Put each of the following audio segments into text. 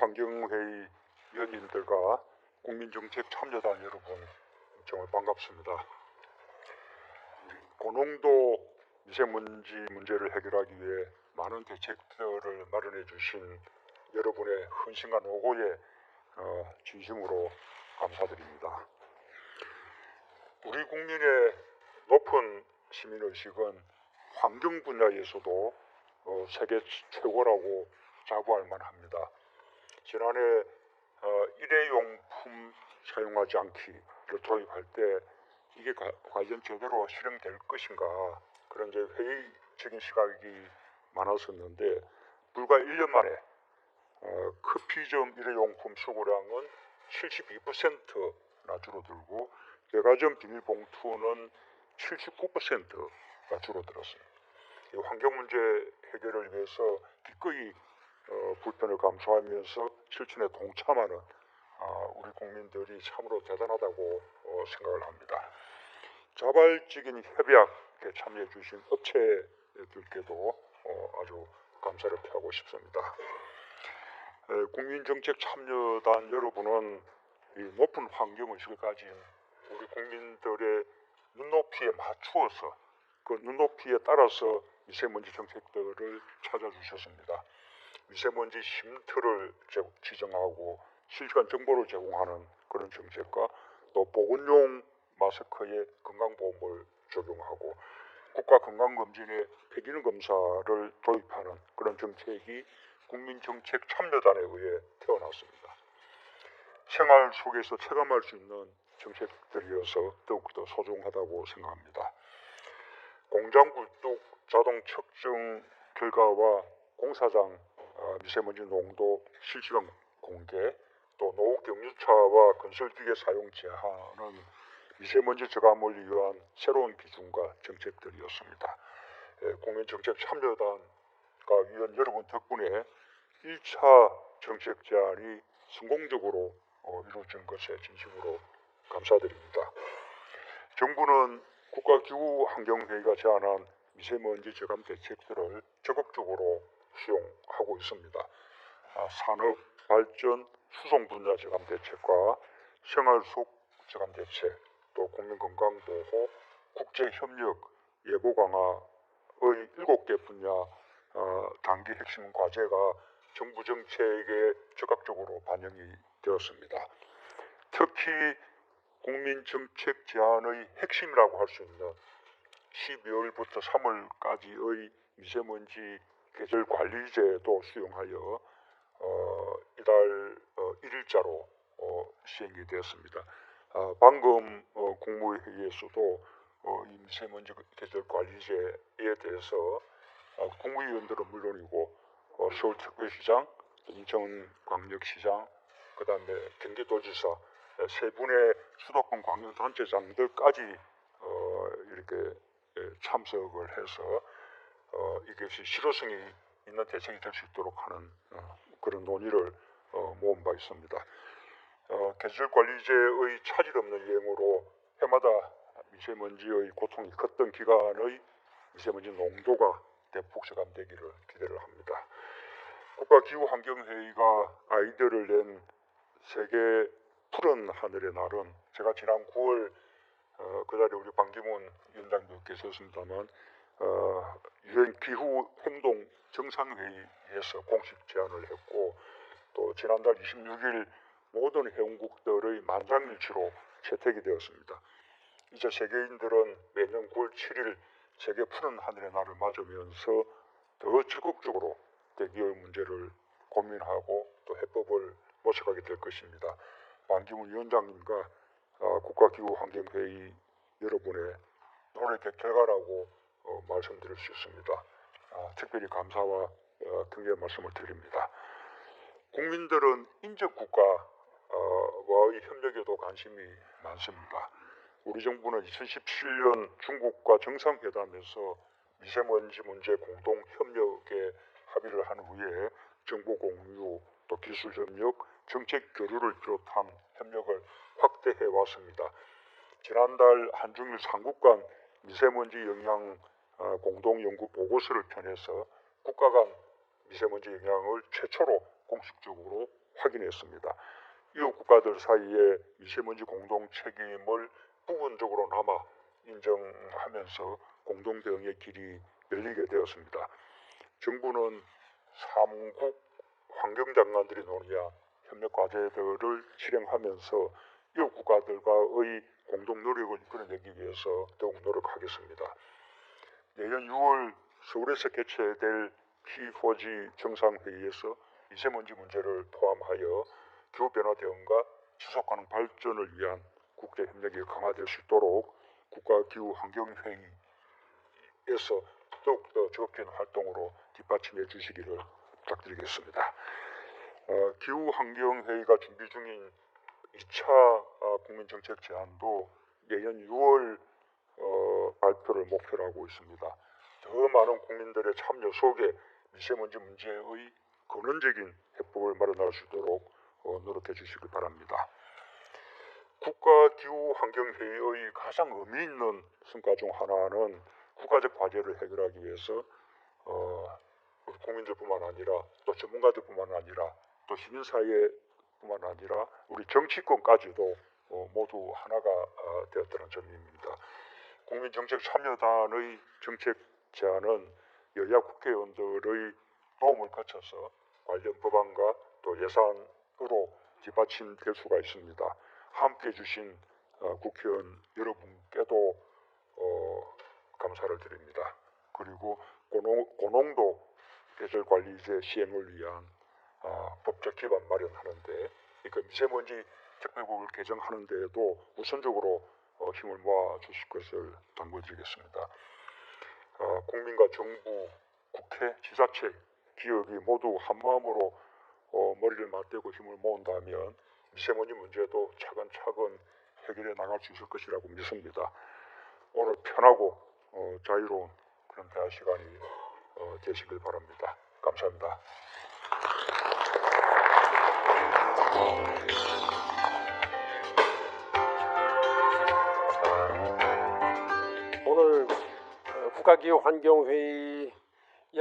국가기후환경회의 위원님들과 국민정책 참여단 여러분 정말 반갑습니다. 고농도 미세먼지 문제를 해결하기 위해 많은 대책들을 마련해 주신 여러분의 헌신과 노고에 어, 진심으로 감사드립니다. 우리 국민의 높은 시민의식은 환경 분야에서도 어, 세계 최고라고 자부할 만합니다. 지난해 어, 일회용품 사용하지 않기를 도입할 때 이게 가- 과연 제대로 실행될 것인가 그런 이제 회의적인 시각이 많았었는데 불과 1년 만에 어, 커피점 일회용품 수거량은 72%나 줄어들고 대가전 비닐봉투는 79%가 줄어들었어요. 이 환경 문제 해결을 위해서 기꺼이 어, 불편을 감수하면서 실천에 동참하는 아, 우리 국민들이 참으로 대단하다고 어, 생각을 합니다. 자발적인 협약에 참여해 주신 업체들께도 어, 아주 감사를 표하고 싶습니다. 에, 국민정책참여단 여러분은 이 높은 환경의식을 가진 우리 국민들의 눈높이에 맞추어서 그 눈높이에 따라서 미세먼지 정책들을 찾아주셨습니다. 미세먼지 쉼터를 제- 지정하고 실시간 정보를 제공하는 그런 정책과 또 보건용 마스크에 건강보험을 적용하고 국가 건강검진에 폐기능 검사를 도입하는 그런 정책이 국민정책 참여단에 의해 태어났습니다. 생활 속에서 체감할 수 있는 정책들이어서 더욱더 소중하다고 생각합니다. 공장 굴뚝 자동 측정 결과와 공사장 어, 미세먼지 농도 실시간 공개, 또 노후 경유차와 건설기계 사용 제한은 미세먼지 저감을 위한 새로운 기준과 정책들이었습니다. 예, 국민정책 참여단과 위원 여러분 덕분에 1차 정책 제안이 성공적으로 어, 이루어진 것에 진심으로 감사드립니다. 정부는 국가기후환경회의가 제안한 미세먼지 저감 대책들을 적극적으로 수용하고 있습니다. 아, 산업 발전 수송 분야 저감 대책과 생활 속 저감 대책, 또 국민 건강 보호, 국제 협력, 예보 강화의 일곱 개 분야 어, 단기 핵심 과제가 정부 정책에 적극적으로 반영이 되었습니다. 특히 국민 정책 제안의 핵심이라고 할 수 있는 12월부터 3월까지의 미세먼지 계절 관리제도 수용하여 어, 이달 어, 1일자로 어, 시행이 되었습니다. 아, 방금 어, 국무회의에서도 어, 이 미세먼지 계절 관리제에 대해서 어, 국무위원들은 물론이고 어, 서울 특별시장, 인천광역시장, 그 다음에 경기도지사 에, 세 분의 수도권 광역단체장들까지 어, 이렇게 예, 참석을 해서 어, 이것이 실효성이 있는 대책이 될 수 있도록 하는 어, 그런 논의를 어, 모은 바 있습니다. 어, 계절관리제의 차질 없는 이행으로 해마다 미세먼지의 고통이 컸던 기간의 미세먼지 농도가 대폭 저감되기를 기대를 합니다. 국가기후환경회의가 아이디어를 낸 세계 푸른 하늘의 날은 제가 지난 9월 어, 그날에 우리 방기문 위원장도 계셨습니다만 어, 유엔 기후 행동 정상회의에서 공식 제안을 했고 또 지난달 26일 모든 회원국들의 만장일치로 채택이 되었습니다. 이제 세계인들은 매년 9월 7일 세계 푸른 하늘의 날을 맞으면서 더 적극적으로 대기의 문제를 고민하고 또 해법을 모색하게 될 것입니다. 반기문 위원장님과 어, 국가기후환경회의 여러분의 노력의 결과라고 어, 말씀드릴 수 있습니다. 아, 특별히 감사와 어, 경계 말씀을 드립니다. 국민들은 인접 국가와의 협력에도 관심이 많습니다. 우리 정부는 2017년 중국과 정상회담에서 미세먼지 문제 공동 협력에 합의를 한 후에 정보 공유, 또 기술 협력, 정책 교류를 비롯한 협력을 확대해 왔습니다. 지난달 한중일 삼국 간 미세먼지 영향 어, 공동 연구 보고서를 펴내서 국가 간 미세먼지 영향을 최초로 공식적으로 확인했습니다. 이웃 국가들 사이에 미세먼지 공동 책임을 부분적으로나마 인정하면서 공동 대응의 길이 열리게 되었습니다. 정부는 삼국 환경장관들이 논의한 협력 과제들을 실행하면서 이웃 국가들과의 공동 노력을 이끌어내기 위해서 더욱 노력하겠습니다. 내년 6월 서울에서 개최될 P4G 정상회의에서 미세먼지 문제를 포함하여 기후변화 대응과 지속가능 발전을 위한 국제 협력이 강화될 수 있도록 국가기후환경회의에서 더욱더 적극적인 활동으로 뒷받침해 주시기를 부탁드리겠습니다. 어, 기후환경회의가 준비 중인 2차 어, 국민정책 제안도 내년 6월 어, 발표를 목표로 하고 있습니다. 더 많은 국민들의 참여 속에 미세먼지 문제의 근원적인 해법을 마련할 수 있도록 어, 노력해 주시기 바랍니다. 국가기후환경회의의 가장 의미 있는 성과 중 하나는 국가적 과제를 해결하기 위해서 어, 국민들뿐만 아니라 또 전문가들뿐만 아니라 또 시민사회뿐만 아니라 우리 정치권까지도 어, 모두 하나가 어, 되었다는 점입니다. 국민정책참여단의 정책 제안은 여야 국회의원들의 도움을 거쳐서 관련 법안과 또 예산으로 뒷받침될 수가 있습니다. 함께 해주신 어, 국회의원 여러분께도 어, 감사를 드립니다. 그리고 고농, 고농도 계절관리제 시행을 위한 아, 법적 기반 마련하는데 그 미세먼지 특별법을 개정하는 데에도 우선적으로 어, 힘을 모아 주실 것을 당부드리겠습니다. 어, 국민과 정부, 국회, 지자체, 기업이 모두 한마음으로 어, 머리를 맞대고 힘을 모은다면 미세먼지 문제도 차근차근 해결해 나갈 수 있을 것이라고 믿습니다. 오늘 편하고 어, 자유로운 그런 대화 시간이 어, 되시길 바랍니다. 감사합니다. 국가기후 환경회의의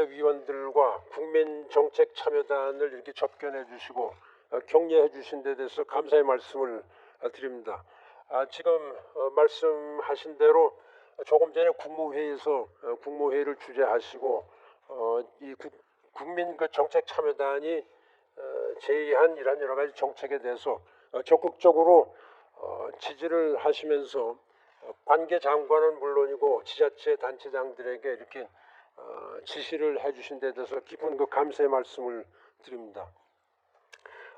위원들과 국민정책참여단을 이렇게 접견해 주시고 어, 격려해 주신 데 대해서 감사의 말씀을 어, 드립니다. 아, 지금 어, 말씀하신 대로 조금 전에 국무회의에서 어, 국무회의를 주재하시고 어, 이 국, 국민 그 정책 참여단이 어, 제의한 이런 여러 가지 정책에 대해서 어, 적극적으로 어, 지지를 하시면서 어, 관계 장관은 물론이고 지자체 단체장들에게 이렇게 어, 지시를 해주신 데 대해서 깊은 그 감사의 말씀을 드립니다.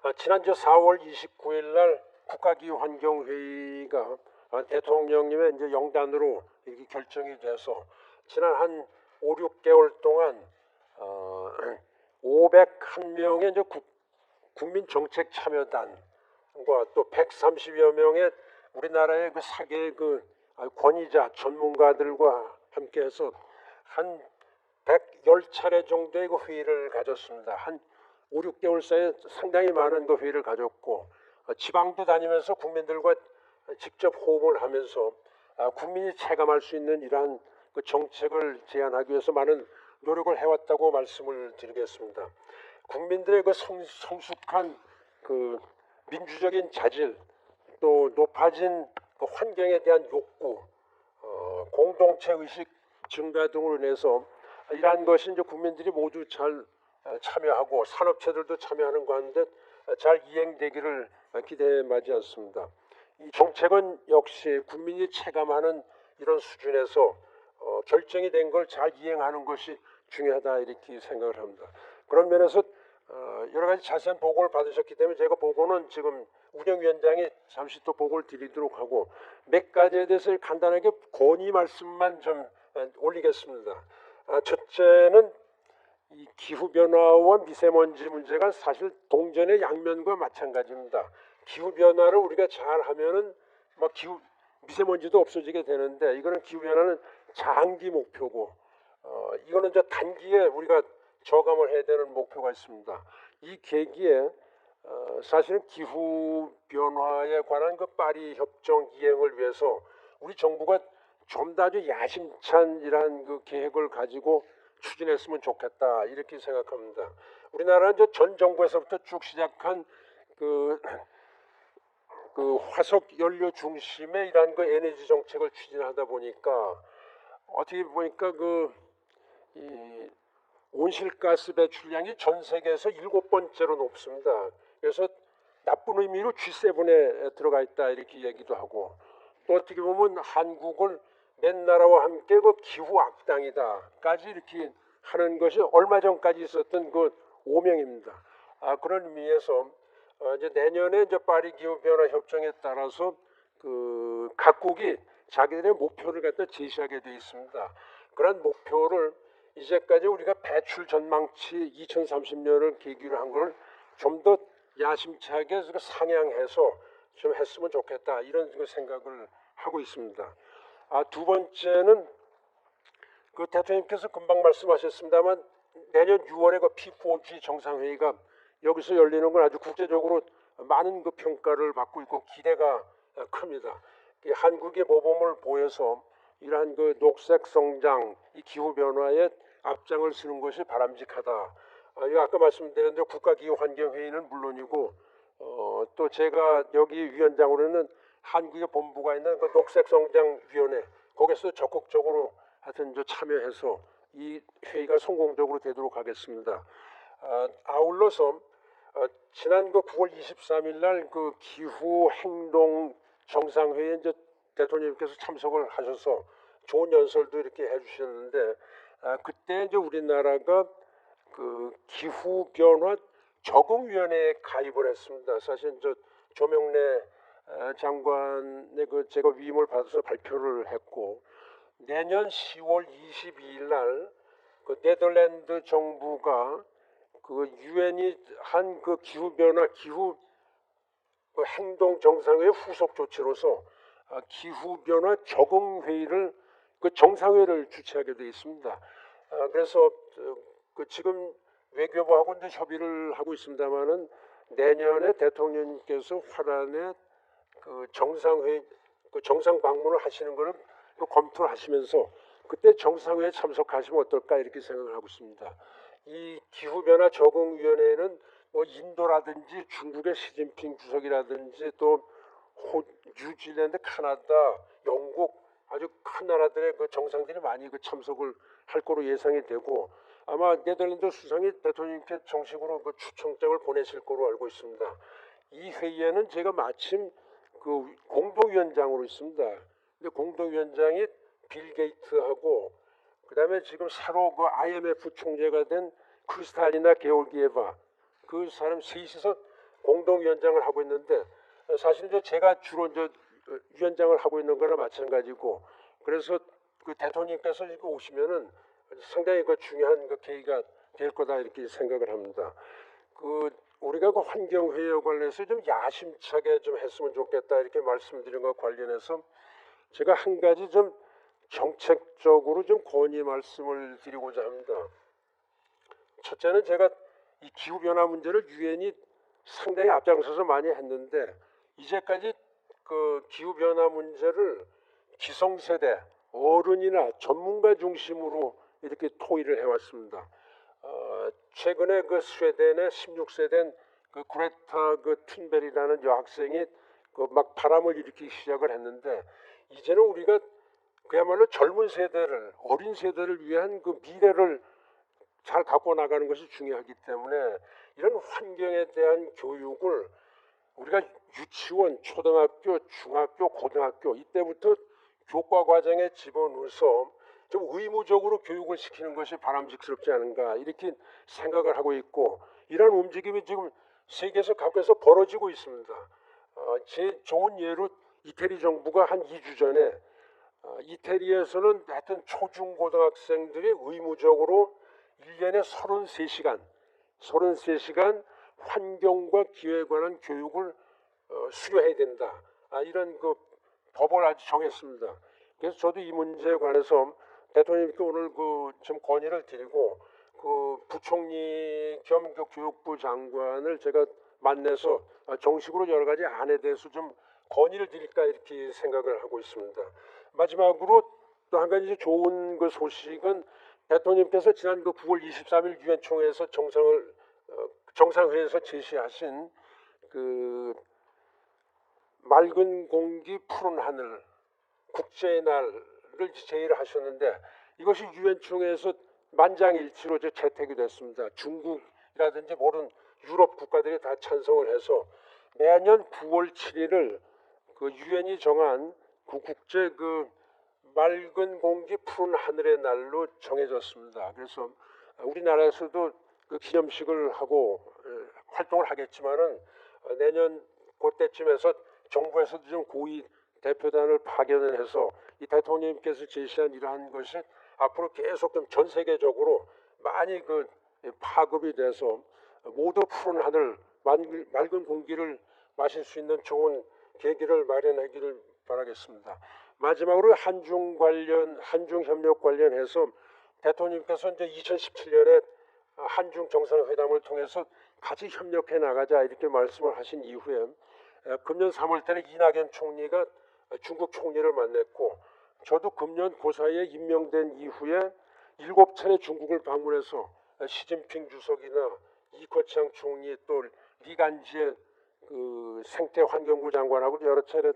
아, 지난주 4월 29일 날 국가기후환경회의가 아, 대통령님의 이제 영단으로 이렇게 결정이 돼서 지난 한 5, 6개월 동안 어, 501명의 이제 국, 국민정책참여단과 또 130여 명의 우리나라의 그 사계 그 아, 권위자 전문가들과 함께해서 한 110차례 정도의 그 회의를 가졌습니다. 한 5, 6개월 사이에 상당히 많은 그 회의를 가졌고 어, 지방도 다니면서 국민들과 직접 호흡을 하면서 아, 국민이 체감할 수 있는 이러한 그 정책을 제안하기 위해서 많은 노력을 해왔다고 말씀을 드리겠습니다. 국민들의 그 성, 성숙한 그 민주적인 자질 또 높아진 그 환경에 대한 욕구, 어, 공동체 의식 증가 등으로 인해서 이러한 것이 이제 국민들이 모두 잘 어, 참여하고 산업체들도 참여하는 가운데 잘 이행되기를 기대해 마지 않습니다. 이 정책은 역시 국민이 체감하는 이런 수준에서 어, 결정이 된 걸 잘 이행하는 것이 중요하다 이렇게 생각을 합니다. 그런 면에서 어, 여러 가지 자세한 보고를 받으셨기 때문에 제가 보고는 지금 운영위원장이 잠시 또 보고를 드리도록 하고 몇 가지에 대해서 간단하게 건의 말씀만 좀 어, 올리겠습니다. 아, 첫째는 이 기후 변화와 미세먼지 문제가 사실 동전의 양면과 마찬가지입니다. 기후 변화를 우리가 잘 하면은 막 기후 미세먼지도 없어지게 되는데 이거는 기후 변화는 장기 목표고 어, 이거는 이제 단기에 우리가 저감을 해야 되는 목표가 있습니다. 이 계기에 어, 사실은 기후 변화에 관한 그 파리 협정 이행을 위해서 우리 정부가 좀 더 아주 야심찬 이러한 그 계획을 가지고 추진했으면 좋겠다 이렇게 생각합니다. 우리나라는 이제 전 정부에서부터 쭉 시작한 그, 그 화석 연료 중심의 이러한 그 에너지 정책을 추진하다 보니까 어떻게 보니까 그 이 온실가스 배출량이 전 세계에서 일곱 번째로 높습니다. 그래서 나쁜 의미로 G7에 들어가 있다 이렇게 얘기도 하고 또 어떻게 보면 한국을 맨 나라와 함께 그 기후 악당이다까지 이렇게 하는 것이 얼마 전까지 있었던 그 오명입니다. 아, 그런 의미에서 어, 이제 내년에 이제 파리 기후 변화 협정에 따라서 그 각국이 자기들의 목표를 갖다 제시하게 돼 있습니다. 그런 목표를 이제까지 우리가 배출 전망치 2030년을 계기로 한 걸 좀더 야심차게 그 상향해서 좀 했으면 좋겠다 이런 그 생각을 하고 있습니다. 아, 두 번째는 그 대통령께서 금방 말씀하셨습니다만 내년 6월에 그 P4G 정상회의가 여기서 열리는 건 아주 국제적으로 많은 그 평가를 받고 있고 기대가 어, 큽니다. 이 한국의 모범을 보여서 이러한 그 녹색 성장, 이 기후 변화에 앞장을 서는 것이 바람직하다. 아, 아까 말씀드린 대로 국가기후환경회의는 물론이고 어, 또 제가 여기 위원장으로는 한국의 본부가 있는 그 녹색성장위원회 거기서 적극적으로 하여튼 저 참여해서 이 회의가 성공적으로 되도록 하겠습니다. 아, 아울러서 어, 지난 그 9월 23일 날 그 기후 행동 정상회의에 이제 대통령님께서 참석을 하셔서 좋은 연설도 이렇게 해주셨는데 아, 그때 이제 우리나라가 그 기후 변화 적응위원회에 가입을 했습니다. 사실 저 조명래 어, 장관의 그 제가 위임을 받아서 발표를 했고 내년 10월 22일 날 그 네덜란드 정부가 그 유엔이 한 그 기후 변화 기후 그 행동 정상회의 후속 조치로서 아, 기후 변화 적응 회의를 그 정상회를 주최하게 되어 있습니다. 아, 그래서 저, 그 지금 외교부하고 이제 협의를 하고 있습니다만은 내년에 대통령님께서 화란에 그 정상회 그 정상 방문을 하시는 거를 또 검토를 하시면서 그때 정상회에 참석하시면 어떨까 이렇게 생각을 하고 있습니다. 이 기후 변화 적응 위원회는 뭐 인도라든지 중국의 시진핑 주석이라든지 또 호, 뉴질랜드, 카나다, 영국 아주 큰 나라들의 그 정상들이 많이 그 참석을 할 거로 예상이 되고 아마 네덜란드 수상이 대통령께 정식으로 그 추천장을 보내실 거로 알고 있습니다. 이 회의에는 제가 마침 그 공동위원장으로 있습니다. 근데 공동위원장이 빌 게이트하고 그다음에 지금 새로 그 IMF 총재가 된 크리스탈리나 게올기에바 그 사람 셋이서 공동위원장을 하고 있는데 사실 이제 제가 주로 이제 어, 위원장을 하고 있는 거나 마찬가지고 그래서 그 대통령께서 오시면은 상당히 그 중요한 그 계기가 될 거다 이렇게 생각을 합니다. 그 우리가 그 환경 회의에 관해서 좀 야심차게 좀 했으면 좋겠다 이렇게 말씀드린 것 관련해서 제가 한 가지 좀 정책적으로 좀 건의 말씀을 드리고자 합니다. 첫째는 제가 이 기후 변화 문제를 유엔이 상당히 앞장서서 많이 했는데 이제까지 그 기후 변화 문제를 기성세대 어른이나 전문가 중심으로 이렇게 토의를 해왔습니다. 어, 최근에 그 스웨덴의 16세 된그 그레타 그 툰베리라는 여학생이 그 막 바람을 일으키기 시작을 했는데 이제는 우리가 그야말로 젊은 세대를 어린 세대를 위한 그 미래를 잘 갖고 나가는 것이 중요하기 때문에 이런 환경에 대한 교육을 우리가 유치원, 초등학교, 중학교, 고등학교 이때부터 교과 과정에 집어넣어서 좀 의무적으로 교육을 시키는 것이 바람직스럽지 않은가 이렇게 생각을 하고 있고 이런 움직임이 지금 세계에서 각국에서 벌어지고 있습니다. 어, 제 좋은 예로 이태리 정부가 한 2주 전에 어, 이태리에서는 하여튼 초중고등학생들이 의무적으로 1년에 33시간, 33시간 환경과 기후에 관한 교육을 어, 수료해야 된다. 아, 이런 그 법을 아주 정했습니다. 그래서 저도 이 문제에 관해서 대통령님께 오늘 그좀 건의를 드리고 그 부총리 겸 그 교육부 장관을 제가 만나서 아, 정식으로 여러 가지 안에 대해서 좀 건의를 드릴까 이렇게 생각을 하고 있습니다. 마지막으로 또 한 가지 좋은 그 소식은 대통령께서 지난 그 9월 23일 유엔 총회에서 정상을 정상회의에서 제시하신 그 맑은 공기 푸른 하늘 국제의 날 을 제의를 하셨는데 이것이 유엔 총회에서 만장일치로 채택이 됐습니다. 중국이라든지 모든 유럽 국가들이 다 찬성을 해서 매년 9월 7일을 그 유엔이 정한 그 국제 그 맑은 공기 푸른 하늘의 날로 정해졌습니다. 그래서 우리나라에서도 그 기념식을 하고 에, 활동을 하겠지만은 어, 내년 그때쯤에서 정부에서도 좀 고위 대표단을 파견을 해서 이 대통령님께서 제시한 이러한 것이 앞으로 계속 좀전 세계적으로 많이 그 파급이 돼서 모두 푸른 하늘 맑은 공기를 마실 수 있는 좋은 계기를 마련하기를 바라겠습니다. 마지막으로 한중 관련 한중 협력 관련해서 대통령께서 이제 2017년에 한중 정상회담을 통해서 같이 협력해 나가자 이렇게 말씀을 하신 이후에 에, 금년 3월 달에 이낙연 총리가 중국 총리를 만났고 저도 금년 그 사이에 임명된 이후에 일곱 차례 중국을 방문해서 시진핑 주석이나 이커창 총리 또 리간지의 그 생태 환경부 장관하고 여러 차례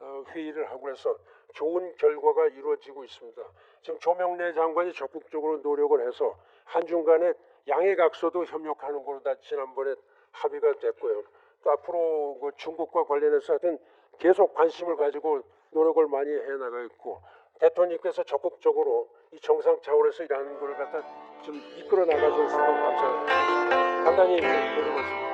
어, 회의를 하고 해서 좋은 결과가 이루어지고 있습니다. 지금 조명래 장관이 적극적으로 노력을 해서 한중 간에 양해각서도 협력하는 걸로 다 지난번에 합의가 됐고요. 또 앞으로 그 중국과 관련해서 하여튼 계속 관심을 가지고 노력을 많이 해 나가 있고 대통령께서 적극적으로 이 정상 차원에서 일하는 걸 갖다 좀 이끌어 나가셔서 감사합니다. 간단히 말씀